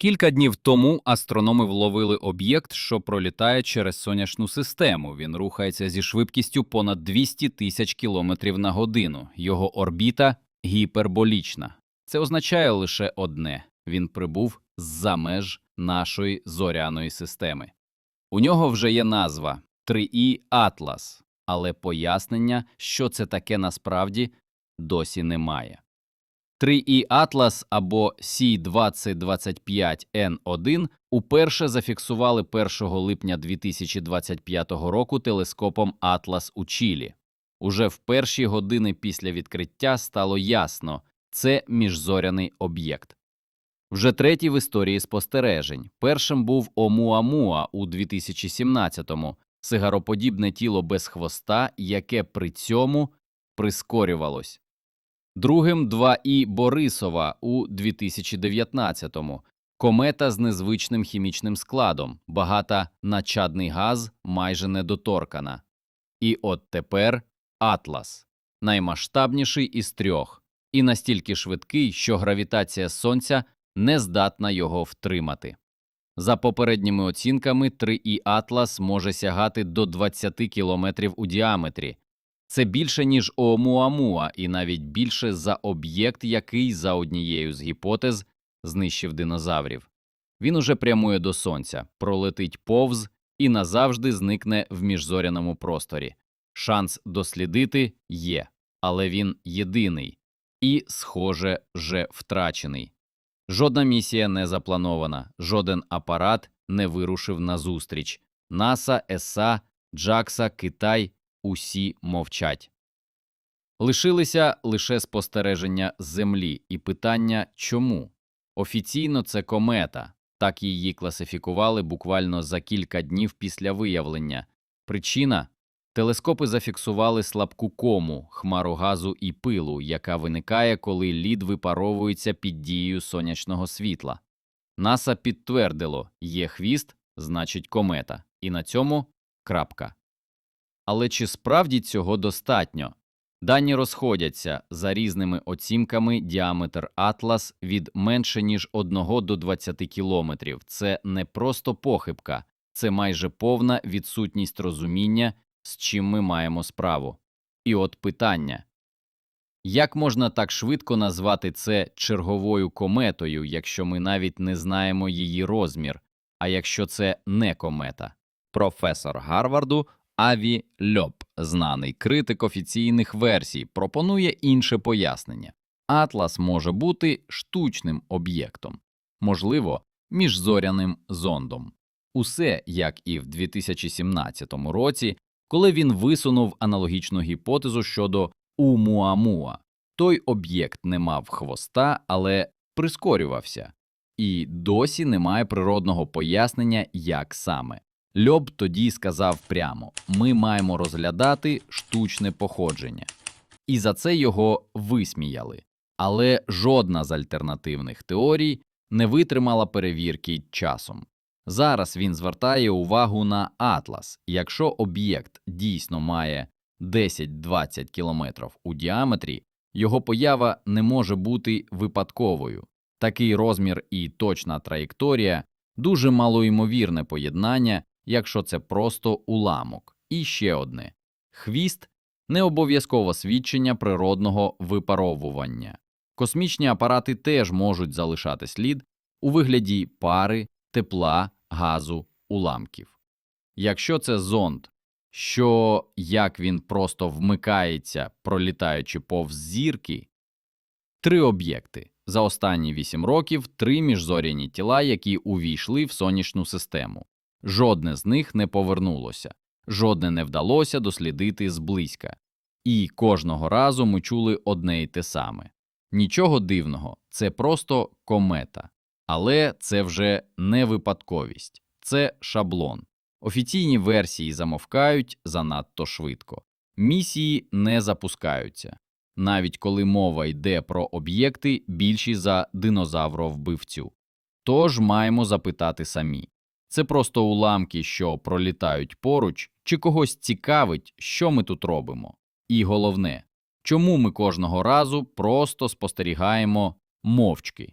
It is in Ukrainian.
Кілька днів тому астрономи вловили об'єкт, що пролітає через сонячну систему. Він рухається зі швидкістю понад 200 тисяч кілометрів на годину. Його орбіта гіперболічна. Це означає лише одне: він прибув з-за меж нашої зоряної системи. У нього вже є назва 3І Атлас, але пояснення, що це таке насправді, досі немає. 3І Атлас або C2025N1 уперше зафіксували 1 липня 2025 року телескопом Атлас у Чилі. Уже в перші години після відкриття стало ясно – це міжзоряний об'єкт. Вже третій в історії спостережень. Першим був Омуамуа у 2017-му – сигароподібне тіло без хвоста, яке при цьому прискорювалось. Другим 2І Борисова у 2019-му. Комета з незвичним хімічним складом, багата на чадний газ, майже недоторкана. І от тепер Атлас, наймасштабніший із трьох, і настільки швидкий, що гравітація Сонця не здатна його втримати. За попередніми оцінками, 3І Атлас може сягати до 20 кілометрів у діаметрі, це більше, ніж Оумуамуа, і навіть більше за об'єкт, який, за однією з гіпотез, знищив динозаврів. Він уже прямує до сонця, пролетить повз і назавжди зникне в міжзоряному просторі. Шанс дослідити є, але він єдиний і, схоже, вже втрачений. Жодна місія не запланована, жоден апарат не вирушив назустріч. НАСА, ЕСА, Джакса, Китай усі мовчать. Лишилися лише спостереження Землі і питання чому? Офіційно це комета, так її класифікували буквально за кілька днів після виявлення. Причина телескопи зафіксували слабку кому, хмару газу і пилу, яка виникає, коли лід випаровується під дією сонячного світла. НАСА підтвердило є хвіст, значить комета, і на цьому крапка. Але чи справді цього достатньо? Дані розходяться за різними оцінками діаметр Атлас від менше ніж 1 до 20 кілометрів. Це не просто похибка, це майже повна відсутність розуміння, з чим ми маємо справу. І от питання. Як можна так швидко назвати це черговою кометою, якщо ми навіть не знаємо її розмір, а якщо це не комета? Професор Гарварду Аві Льоп, знаний критик офіційних версій, пропонує інше пояснення. Атлас може бути штучним об'єктом, можливо, міжзоряним зондом. Усе як і в 2017 році, коли він висунув аналогічну гіпотезу щодо Умуамуа. Той об'єкт не мав хвоста, але прискорювався, і досі немає природного пояснення, як саме. Льоб тоді сказав прямо: ми маємо розглядати штучне походження. І за це його висміяли. Але жодна з альтернативних теорій не витримала перевірки часом. Зараз він звертає увагу на Атлас. Якщо об'єкт дійсно має 10-20 кілометрів у діаметрі, його поява не може бути випадковою. Такий розмір і точна траєкторія дуже малоймовірне поєднання якщо це просто уламок. І ще одне хвіст не обов'язково свідчення природного випаровування. Космічні апарати теж можуть залишати слід у вигляді пари, тепла, газу, уламків. Якщо це зонд, що як він просто вмикається, пролітаючи повз зірки, три об'єкти за останні вісім років, три міжзоряні тіла, які увійшли в сонячну систему. Жодне з них не повернулося, жодне не вдалося дослідити зблизька. І кожного разу ми чули одне й те саме. Нічого дивного, це просто комета. Але це вже не випадковість, це шаблон. Офіційні версії замовкають занадто швидко. Місії не запускаються, навіть коли мова йде про об'єкти більші за динозавровбивцю. Тож маємо запитати самі це просто уламки, що пролітають поруч, чи когось цікавить, що ми тут робимо. І головне, чому ми кожного разу просто спостерігаємо мовчки.